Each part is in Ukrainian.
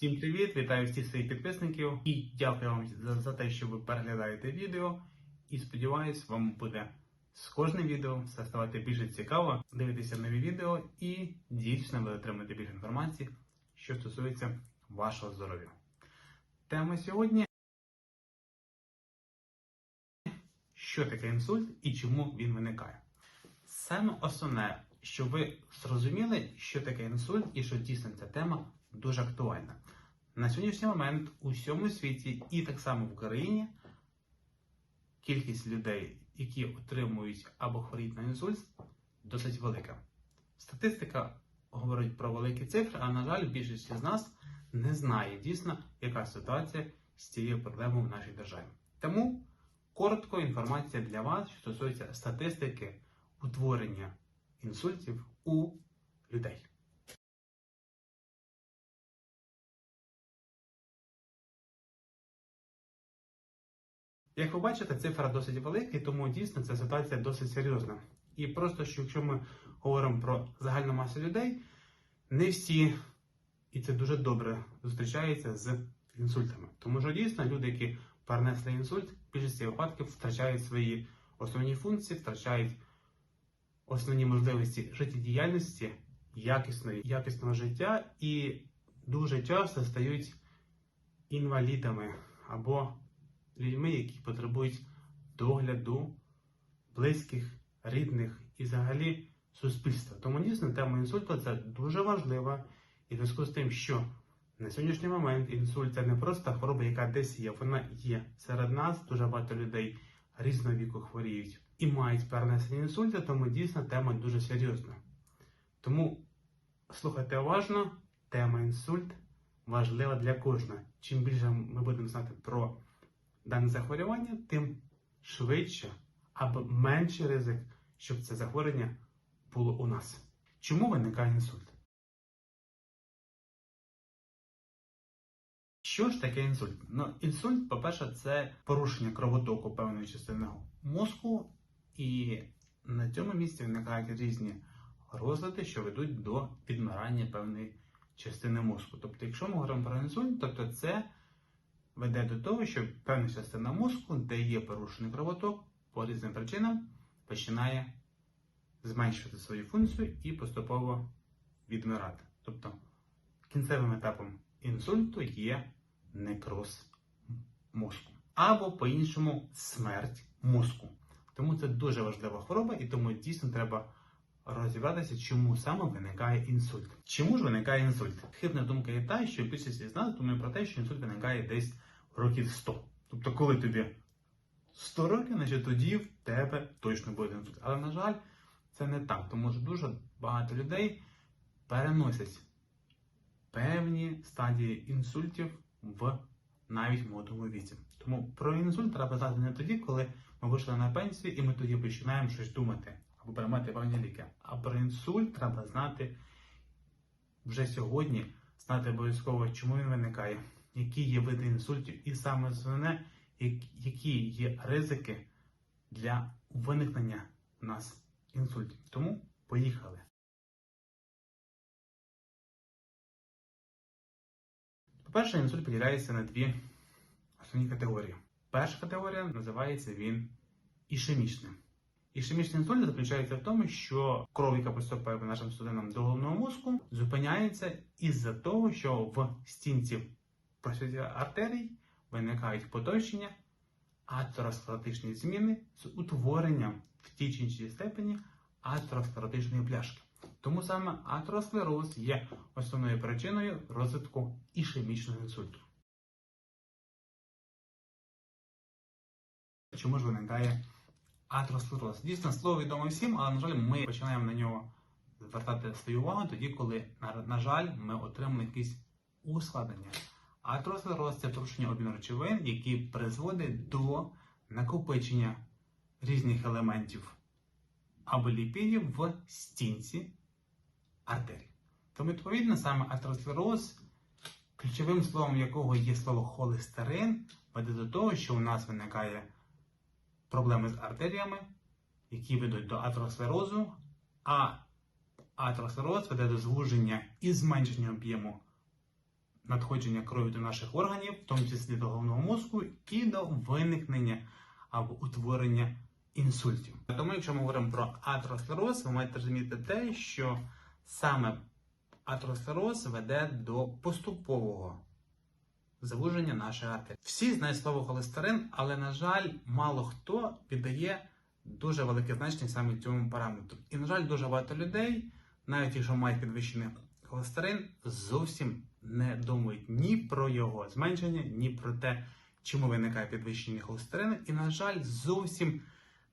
Всім привіт! Вітаю всіх своїх підписників і дякую вам за, за те, що ви переглядаєте відео. І сподіваюсь, вам буде з кожним відео все ставати більше цікаво, дивитися нові відео і дійсно ви отримаєте більше інформації, що стосується вашого здоров'я. Тема сьогодні що таке інсульт і чому він виникає. Саме основне, щоб ви зрозуміли, що таке інсульт і що дійсно ця тема дуже актуальна. На сьогоднішній момент у всьому світі і так само в Україні кількість людей, які отримують або хворіють на інсульт, досить велика. Статистика говорить про великі цифри, а на жаль, більшість з нас не знає дійсно, яка ситуація з цією проблемою в нашій державі. Тому коротко інформація для вас, що стосується статистики утворення інсультів у людей. Як ви бачите, цифра досить велика, тому дійсно ця ситуація досить серйозна. І просто що якщо ми говоримо про загальну масу людей, не всі, і це дуже добре, зустрічаються з інсультами. Тому що дійсно люди, які перенесли інсульт, в більшості випадків втрачають свої основні функції, втрачають основні можливості життєдіяльності, якісної, якісного життя і дуже часто стають інвалідами або людьми, які потребують догляду близьких, рідних і взагалі суспільства. Тому дійсно тема інсульту це дуже важлива і в зв'язку з тим, що на сьогоднішній момент інсульт це не просто хвороба, яка десь є, вона є. Серед нас дуже багато людей різного віку хворіють і мають перенесення інсульту, тому дійсно тема дуже серйозна. Тому слухайте уважно, тема інсульт важлива для кожного. Чим більше ми будемо знати про дане захворювання, тим швидше або менший ризик, щоб це захворювання було у нас. Чому виникає інсульт? Що ж таке інсульт? Ну, інсульт, по-перше, це порушення кровотоку певної частини мозку, і на цьому місці виникають різні розлади, що ведуть до підмирання певної частини мозку. Тобто, якщо ми говоримо про інсульт, тобто це веде до того, що певна частина мозку, де є порушений кровоток, по різним причинам починає зменшувати свою функцію і поступово відмирати. Тобто кінцевим етапом інсульту є некроз мозку. Або по-іншому смерть мозку. Тому це дуже важлива хвороба, і тому дійсно треба розібратися, чому саме виникає інсульт. Чому ж виникає інсульт? Хибна думка є та, що більшість з нас думає про те, що інсульт виникає десь років 100. Тобто, коли тобі 100 років, значить тоді в тебе точно буде інсульт. Але, на жаль, це не так, тому що дуже багато людей переносять певні стадії інсультів в навіть молодому віці. Тому про інсульт треба знати не тоді, коли ми вийшли на пенсію і ми тоді починаємо щось думати або приймати певні ліки. А про інсульт треба знати вже сьогодні, знати обов'язково, чому він виникає, які є види інсультів, і саме основне, які є ризики для виникнення у нас інсультів. Тому поїхали. По-перше, інсульт поділяється на дві основні категорії. Перша категорія називається він ішемічним. Ішемічний інсульт заключається в тому, що кров, яка поступає по нашим судинам до головного мозку, зупиняється із-за того, що в стінці просвіття артерій виникають потовщення, атеросклеротичні зміни з утворенням в тій чи іншій степені атеросклеротичної пляшки. Тому саме атеросклероз є основною причиною розвитку ішемічного інсульту. Чому ж виникає атеросклероз? Дійсно, слово відомо всім, але, на жаль, ми починаємо на нього звертати свою увагу тоді, коли, на жаль, ми отримали якісь ускладнення. Атеросклероз – це порушення обміну речовин, які призводить до накопичення різних елементів або ліпідів в стінці артерій. Тому, відповідно, саме атеросклероз, ключовим словом якого є слово холестерин, веде до того, що у нас виникає проблеми з артеріями, які ведуть до атеросклерозу, а атеросклероз веде до звуження і зменшення об'єму надходження крові до наших органів, в тому числі до головного мозку, і до виникнення або утворення інсультів. Тому, якщо ми говоримо про атеросклероз, ви маєте розуміти те, що саме атеросклероз веде до поступового завуження нашої артерії. Всі знають слово холестерин, але, на жаль, мало хто піддає дуже велике значення саме цьому параметру. І, на жаль, дуже багато людей, навіть якщо мають підвищений холестерин, зовсім не думають ні про його зменшення, ні про те, чому виникає підвищення холестерину, і, на жаль, зовсім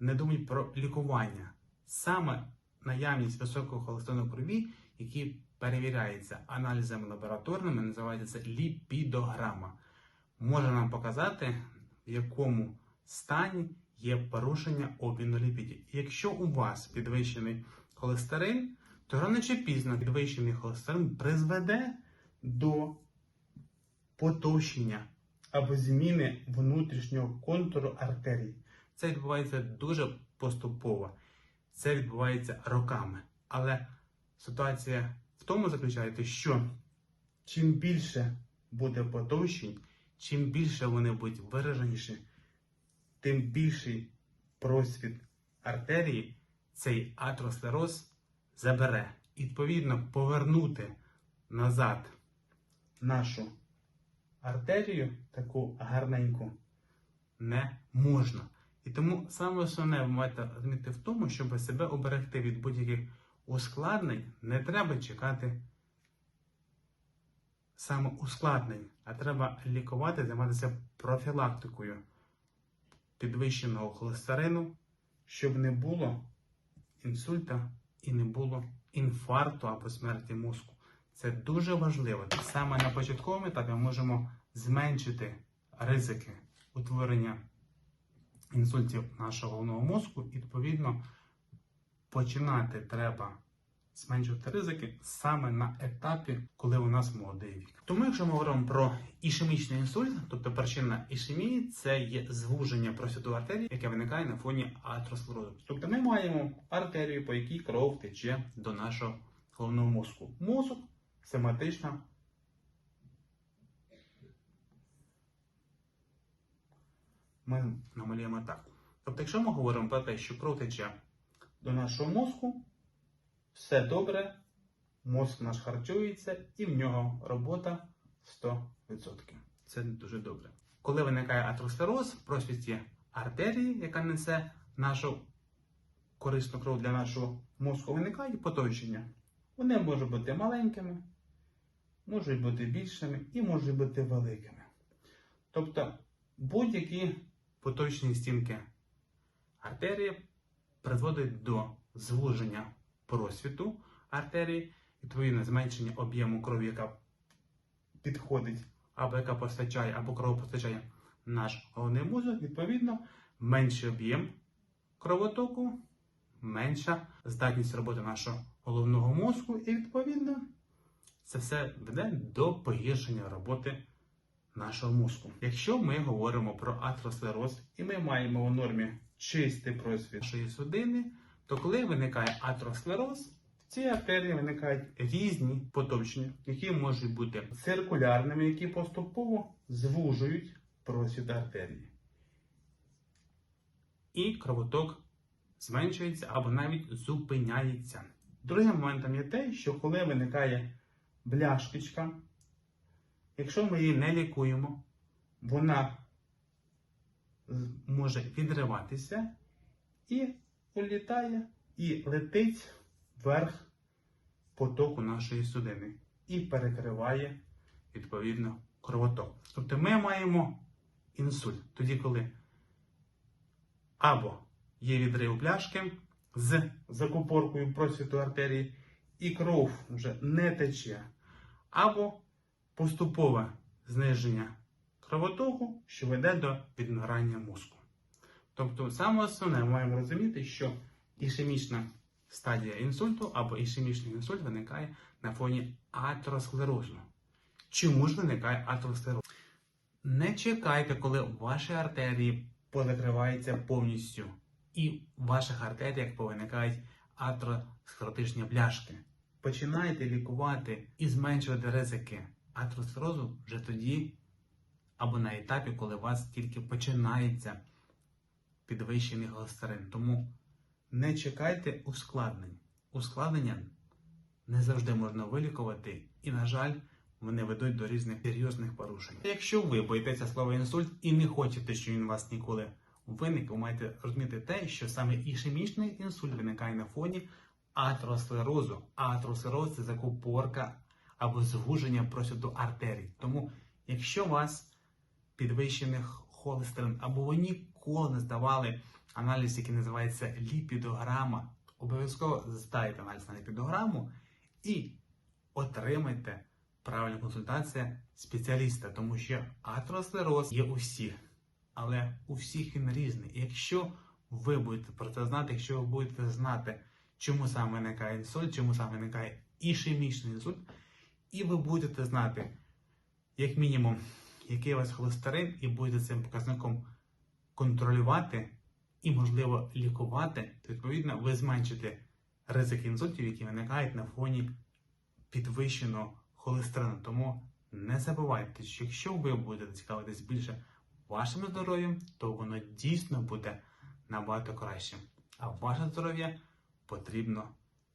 не думають про лікування. Саме наявність високого холестерину в крові, який перевіряється аналізами лабораторними, називається це ліпідограма, може нам показати, в якому стані є порушення обміну ліпідів. Якщо у вас підвищений холестерин, то рано чи пізно підвищений холестерин призведе до потовщення або зміни внутрішнього контуру артерій. Це відбувається дуже поступово. Це відбувається роками. Але ситуація в тому заключається, що чим більше буде потовщень, чим більше вони будуть вираженіші, тим більший просвіт артерії цей атеросклероз забере. І, відповідно, повернути назад нашу артерію, таку гарненьку, не можна. І тому саме основне ви маєте розуміти в тому, щоб себе оберегти від будь-яких ускладнень, не треба чекати саме ускладнень, а треба лікувати, займатися профілактикою підвищеного холестерину, щоб не було інсульта і не було інфаркту або смерті мозку. Це дуже важливо. Саме на початковому етапі ми можемо зменшити ризики утворення інсультів нашого головного мозку, і відповідно починати треба зменшувати ризики саме на етапі, коли у нас молодий вік. Тому, якщо ми говоримо про ішемічний інсульт, тобто причина ішемії, це є звуження просвіту артерії, яке виникає на фоні атеросклерозу. Тобто ми маємо артерію, по якій кров тече до нашого головного мозку. Мозок семантично ми намалюємо так. Тобто, якщо ми говоримо про те, що кров до нашого мозку, все добре, мозк наш харчується і в нього робота 100%. Це дуже добре. Коли виникає атеросклероз в просвіті артерії, яка несе нашу корисну кров для нашого мозку, виникають потовщення. Вони можуть бути маленькими, можуть бути більшими і можуть бути великими. Тобто будь-які поточні стінки артерії призводять до звуження просвіту артерії, відповідно зменшення об'єму крові, яка підходить, або яка постачає, або кров постачає наш головний мозок, відповідно, менший об'єм кровотоку, менша здатність роботи нашого головного мозку, і відповідно це все веде до погіршення роботи нашого мозку. Якщо ми говоримо про атеросклероз і ми маємо у нормі чистий просвіт нашої судини, то коли виникає атеросклероз, в цій артерії виникають різні потовщення, які можуть бути циркулярними, які поступово звужують просвіт артерії. І кровоток зменшується або навіть зупиняється. Другим моментом є те, що коли виникає бляшкочка, якщо ми її не лікуємо, вона може відриватися і улітає і летить вверх потоку нашої судини і перекриває відповідно кровоток. Тобто ми маємо інсульт тоді, коли або є відрив пляшки з закупоркою просвіту артерії, і кров вже не тече, або поступове зниження кровотоку, що веде до підмирання мозку. Тобто, саме основне ми маємо розуміти, що ішемічна стадія інсульту або ішемічний інсульт виникає на фоні атеросклерозу. Чому ж виникає атеросклероз? Не чекайте, коли ваші артерії позакриваються повністю, і в ваших артеріях повиникають атеросклеротичні бляшки. Починайте лікувати і зменшувати ризики атеросклерозу вже тоді, або на етапі, коли у вас тільки починається підвищений холестерин. Тому не чекайте ускладнень. Ускладнення не завжди можна вилікувати, і, на жаль, вони ведуть до різних серйозних порушень. Якщо ви боїтеся слова інсульт і не хочете, щоб він вас ніколи виник, ви маєте розуміти те, що саме ішемічний інсульт виникає на фоні атеросклерозу. Атеросклероз це закупорка або звуження просвіту артерій. Тому, якщо у вас підвищений холестерин, або ви ніколи не здавали аналіз, який називається ліпідограма, обов'язково здайте аналіз на ліпідограму і отримайте правильну консультацію спеціаліста, тому що атеросклероз є у але у всіх він різний. І якщо ви будете про це знати, якщо ви будете знати, чому саме виникає інсульт, чому саме виникає ішемічний інсульт, і ви будете знати, як мінімум, який у вас холестерин, і будете цим показником контролювати і, можливо, лікувати, то відповідно ви зменшите ризик інсультів, які виникають на фоні підвищеного холестерину. Тому не забувайте, що якщо ви будете цікавитись більше вашим здоров'ям, то воно дійсно буде набагато краще. А ваше здоров'я потрібно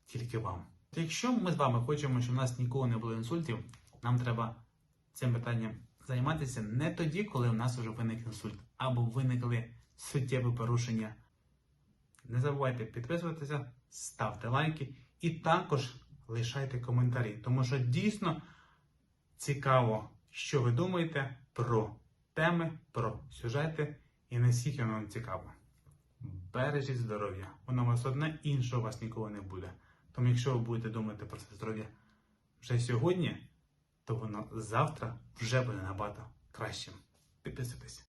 тільки вам. Якщо ми з вами хочемо, щоб у нас ніколи не було інсультів, нам треба цим питанням займатися не тоді, коли у нас вже виник інсульт, або виникли суттєві порушення. Не забувайте підписуватися, ставте лайки і також лишайте коментарі, тому що дійсно цікаво, що ви думаєте про теми, про сюжети і наскільки воно вам цікаво. Бережіть здоров'я, воно у вас одне, іншого у вас ніколи не буде. Тому якщо ви будете думати про це здоров'я вже сьогодні, то воно завтра вже буде набагато кращим. Підписуйтесь.